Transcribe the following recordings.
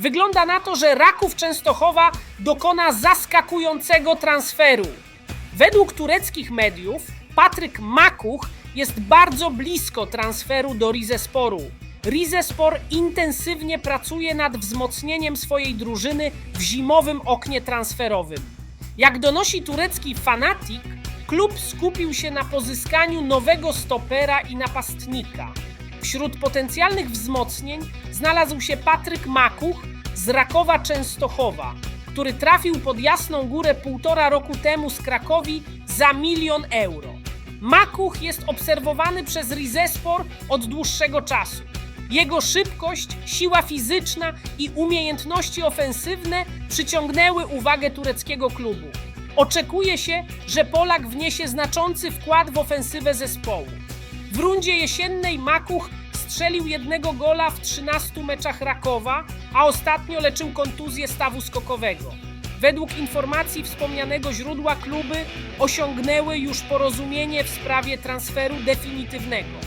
Wygląda na to, że Raków Częstochowa dokona zaskakującego transferu. Według tureckich mediów Patryk Makuch jest bardzo blisko transferu do Rizesporu. Rizespor intensywnie pracuje nad wzmocnieniem swojej drużyny w zimowym oknie transferowym. Jak donosi turecki Fanatik, klub skupił się na pozyskaniu nowego stopera i napastnika. Wśród potencjalnych wzmocnień znalazł się Patryk Makuch z Rakowa Częstochowa, który trafił pod Jasną Górę półtora roku temu z Krakowi za milion euro. Makuch jest obserwowany przez Rizespor od dłuższego czasu. Jego szybkość, siła fizyczna i umiejętności ofensywne przyciągnęły uwagę tureckiego klubu. Oczekuje się, że Polak wniesie znaczący wkład w ofensywę zespołu. W rundzie jesiennej Makuch strzelił jednego gola w 13 meczach Rakowa, a ostatnio leczył kontuzję stawu skokowego. Według informacji wspomnianego źródła kluby osiągnęły już porozumienie w sprawie transferu definitywnego.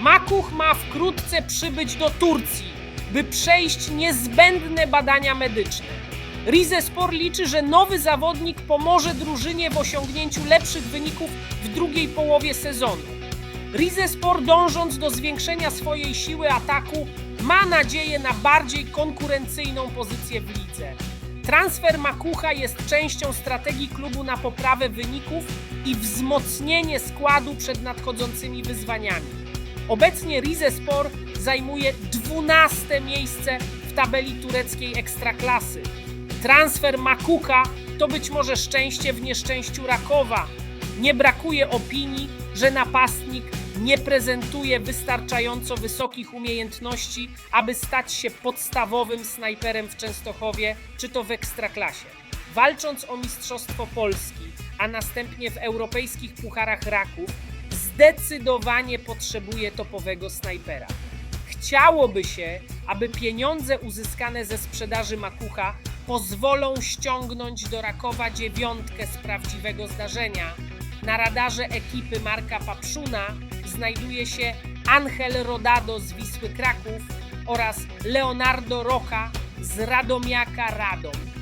Makuch ma wkrótce przybyć do Turcji, by przejść niezbędne badania medyczne. Rizespor liczy, że nowy zawodnik pomoże drużynie w osiągnięciu lepszych wyników w drugiej połowie sezonu. Rizespor dążąc do zwiększenia swojej siły ataku ma nadzieję na bardziej konkurencyjną pozycję w lidze. Transfer Makucha jest częścią strategii klubu na poprawę wyników i wzmocnienie składu przed nadchodzącymi wyzwaniami. Obecnie Rizespor zajmuje 12 miejsce w tabeli tureckiej ekstraklasy. Transfer Makuka to być może szczęście w nieszczęściu Rakowa. Nie brakuje opinii, że napastnik nie prezentuje wystarczająco wysokich umiejętności, aby stać się podstawowym snajperem w Częstochowie czy to w ekstraklasie. Walcząc o Mistrzostwo Polski, a następnie w europejskich pucharach Raków, zdecydowanie potrzebuje topowego snajpera. Chciałoby się, aby pieniądze uzyskane ze sprzedaży makucha pozwolą ściągnąć do Rakowa dziewiątkę z prawdziwego zdarzenia. Na radarze ekipy Marka Papszuna znajduje się Angel Rodado z Wisły Kraków oraz Leonardo Roca z Radomiaka Radom.